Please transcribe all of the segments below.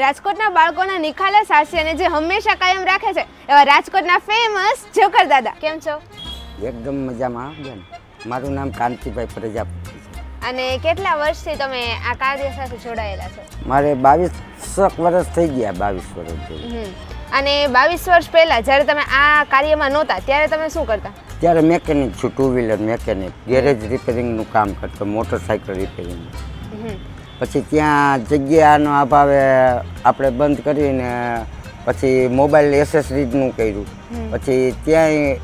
બાળકોના નિખાલસ હાસ્યને જે હંમેશા કાયમ રાખે છે એવા રાજકોટના ફેમસ જોકર દાદા. કેમ છો? એકદમ મજામાં બેન. મારું નામ કાંતિભાઈ પ્રજાપતિ છે. અને કેટલા વર્ષથી તમે આ કાર્ય સાથે જોડાયેલા છો? મારે બાવીસ વર્ષ થઈ ગયા બાવીસ વર્ષ અને બાવીસ વર્ષ પહેલા જ્યારે તમે આ કાર્યમાં નહોતા ત્યારે તમે શું કરતા? ત્યારે મેકેનિક છું ટુ વ્હીલર મેકેનિક ગેરેજ રિપેરિંગનું કામ કરતો મોટરસાઇકલ રિપેરિંગ હમ. પછી ત્યાં જગ્યાનો અભાવે આપણે બંધ કરીને પછી મોબાઈલ એસેસરીઝનું કર્યું. પછી ત્યાંય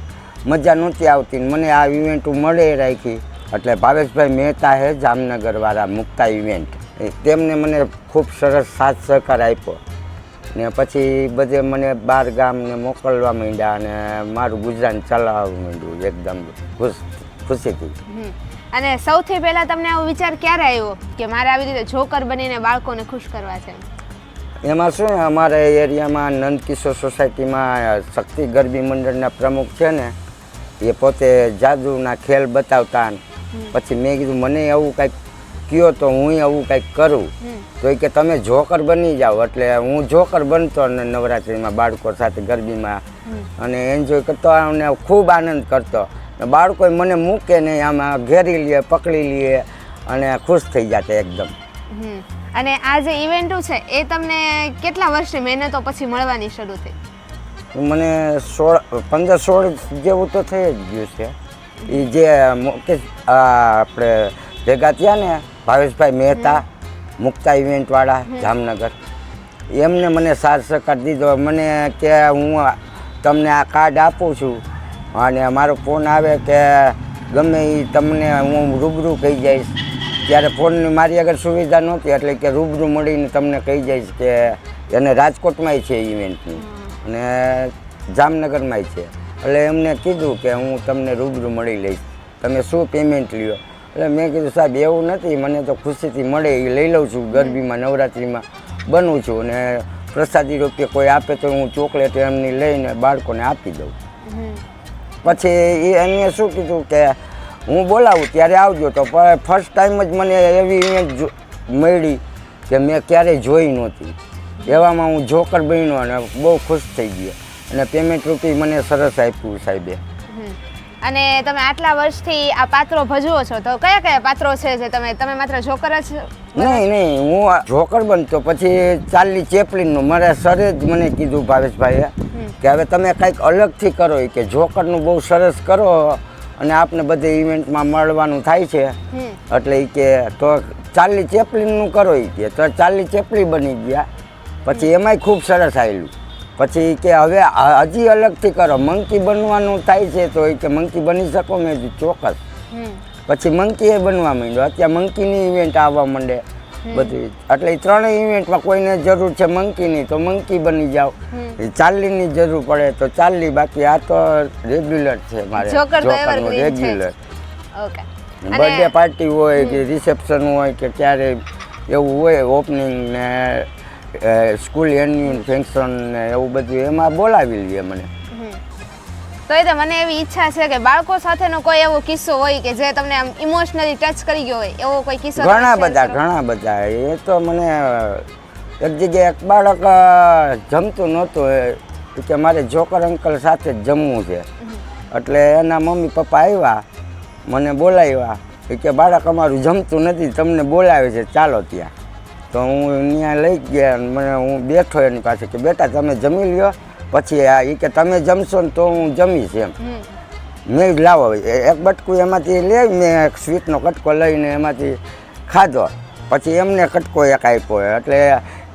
મજા નહોતી આવતી મને આ ઇવેન્ટ મળે રાખી. એટલે ભાવેશભાઈ મહેતા હે જામનગરવાળા મુક્તા ઇવેન્ટ એ તેમને મને ખૂબ સરસ સાથ સહકાર આપ્યો. ને પછી બધે મને બાર ગામને મોકલવા માંડ્યા અને મારું ગુજરાન ચલાવવા માંડ્યું એકદમ ખુશ. ખુશીથી. હમ. અને સૌથી પહેલા તમને આવો વિચાર ક્યારે આવ્યો કે મારે આવી રીતે જોકર બનીને બાળકોને ખુશ કરવા છે? એમાં શું ને અમારા એરિયામાં નંદકિશોર સોસાયટીમાં શક્તિ ગરબી મંડળના પ્રમુખ છે ને એ પોતે જાદુના ખેલ બતાવતા પછી મેં કીધું મને એવું કંઈક કયો તો હું આવું કંઈક કરું. તો એ કે તમે જોકર બની જાઓ. એટલે હું જોકર બનતો અને નવરાત્રિમાં બાળકો સાથે ગરબીમાં અને એન્જોય કરતો અને ખૂબ આનંદ કરતો. બાળકો મને મૂકે નહીં આમાં ઘેરી લે પકડી લે અને ખુશ થઈ જતા એકદમ. હમ. અને આ જે ઇવેન્ટો છે એ તમને કેટલા વર્ષની મહેનતો પછી મળવાની શરૂ થઈ? મને સોળ પંદર સોળ જેવું તો થઈ જ ગયું છે. એ જે મુકેશ આપણે ભેગા થયા ને ભાવેશભાઈ મહેતા મુક્તા ઇવેન્ટવાળા જામનગર. એમને મને સાથ સહકાર દીધો. મને કે હું તમને આ કાર્ડ આપું છું. અને મારો ફોન આવે કે ગમે એ તમને હું રૂબરૂ કહી જઈશ. ત્યારે ફોનની મારી આગળ સુવિધા નહોતી એટલે કે રૂબરૂ મળીને તમને કહી જઈશ કે એને રાજકોટમાંય છે ઇવેન્ટની અને જામનગરમાંય છે. એટલે એમને કીધું કે હું તમને રૂબરૂ મળી લઈશ. તમે શું પેમેન્ટ લ્યો? એટલે મેં કીધું સાહેબ એવું નથી. મને તો ખુશીથી મળે. એ લઈ લઉં છું. ગરબીમાં નવરાત્રિમાં બનું છું. અને પ્રસાદી રૂપે કોઈ આપે તો હું ચોકલેટ એમની લઈને બાળકોને આપી દઉં. પછી એ એને શું કીધું કે હું બોલાવું, ત્યારે આવજો તો. ફર્સ્ટ ટાઈમ જ મને એવી ઇમેજ મળી કે મેં ક્યારેય જોઈ નહોતી. એવામાં હું જોકર બન્યો અને બહુ ખુશ થઈ ગયો. અને પેમેન્ટ રૂપી મને સરસ આપ્યું સાહેબે. અને તમે આટલા વર્ષથી આ પાત્રો ભજવો છો તો કયા કયા પાત્રો છે જે તમે તમે માત્ર જોકર જ નહીં નહીં હું જોકર બનતો પછી ચાર્લી ચેપલિનનું મારા સરે જ મને કીધું ભાવેશભાઈએ કે હવે તમે કંઈક અલગથી કરો કે જોકરનું બહુ સરસ કરો અને આપને બધે ઇવેન્ટમાં મળવાનું થાય છે. એટલે એ કે તો ચાર્લી ચેપલિનનું કરો એ કે તો ચાર્લી ચેપલી બની ગયા. પછી એમાંય ખૂબ સરસ આવેલું પછી કે હવે હજી અલગથી કરો. મંકી બનવાનું થાય છે તો એ કે મંકી બની શકો? મેં ચોક્કસ. પછી મંકી એ બનવા માંડ્યો. અત્યારે મંકીની ઇવેન્ટ આવવા માંડે બધી. એટલે ત્રણેય ઇવેન્ટમાં કોઈને જરૂર છે મંકીની તો મંકી બની જાઓ. એ ચાર્લીની જરૂર પડે તો ચાર્લી બાકી આ તો રેગ્યુલર છે મારે. જોકર જોકરનું. રેગ્યુલર બર્થડે પાર્ટી હોય કે રિસેપ્શન હોય કે ક્યારે એવું હોય ઓપનિંગ ને સ્કૂલ એન્યુઅલ ફંક્શન ને એવું બધું એમાં બોલાવી લઈએ મને. તો એ તો મને એવી ઈચ્છા છે કે બાળકો સાથેનો કોઈ એવો કિસ્સો હોય કે જે તમને આમ ઇમોશનલી ટચ કરી ગયો હોય એવો કોઈ કિસ્સો ઘણા બધા ઘણા બધા. એ તો મને એક જગ્યાએ એક બાળક જમતું નહોતું. કે મારે જોકર અંકલ સાથે જ જમવું છે. એટલે એના મમ્મી પપ્પા આવ્યા મને બોલાવ્યા. કે બાળક અમારું જમતું નથી તમને બોલાવે છે. ચાલો ત્યાં. તો હું ત્યાં લઈ ગયા અને મને હું બેઠો એની પાસે કે બેટા તમે જમી લ્યો. પછી આ એ કે તમે જમશો ને તો હું જમીશ એમ. મેં લાવો એક બટકું એમાંથી લઈ મેં એક સ્વીટનો કટકો લઈને એમાંથી ખાધો. પછી એમને કટકો એક આપ્યો એટલે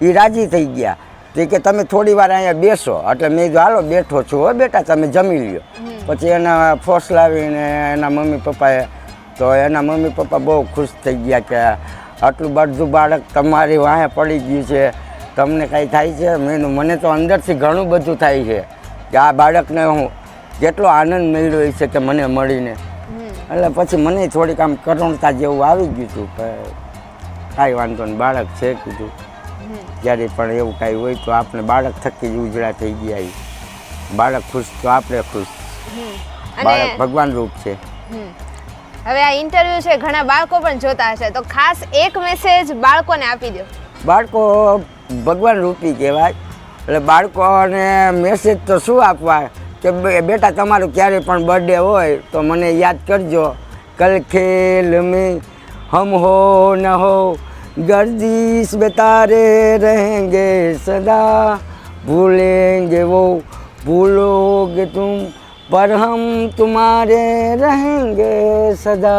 એ રાજી થઈ ગયા. તો કે તમે થોડી વાર અહીંયા બેસો. એટલે મેં કીધું હાલો બેઠો છું હો બેટા તમે જમી લ્યો. પછી એના ફોસ લાવીને એના મમ્મી પપ્પાએ તો એના મમ્મી પપ્પા બહુ ખુશ થઈ ગયા કે આટલું બધું બાળક તમારી વાંહે પડી ગયું છે. તમને કાંઈ થાય છે? મેનું મને તો અંદરથી ઘણું બધું થાય છે કે આ બાળકને હું કેટલો આનંદ મેળવ્યો છે કે મને મળીને. એટલે પછી મને થોડીક આમ કરુણતા જેવું આવી ગયું હતું કાંઈ વાંધો નહીં બાળક છે કીધું. જ્યારે પણ એવું કાંઈ હોય તો આપણે બાળક થકી જ ઉજળા થઈ ગયા બાળક ખુશ તો આપણે ખુશ. બાળક ભગવાન રૂપ છે. હવે આ ઇન્ટરવ્યુ છે ઘણા બાળકો પણ જોતા હશે તો ખાસ એક મેસેજ બાળકોને આપી દો બાળકો ભગવાન રૂપી કહેવાય એટલે બાળકોને મેસેજ તો શું આપવા કે બે- બેટા તમારું ક્યારે પણ બર્થડે હોય તો મને યાદ કરજો કલ ખેલ મેં હમ હો ન હો गर्दिश में तारे रहेंगे सदा भूलेंगे वो भूलोगे तुम पर हम तुम्हारे रहेंगे सदा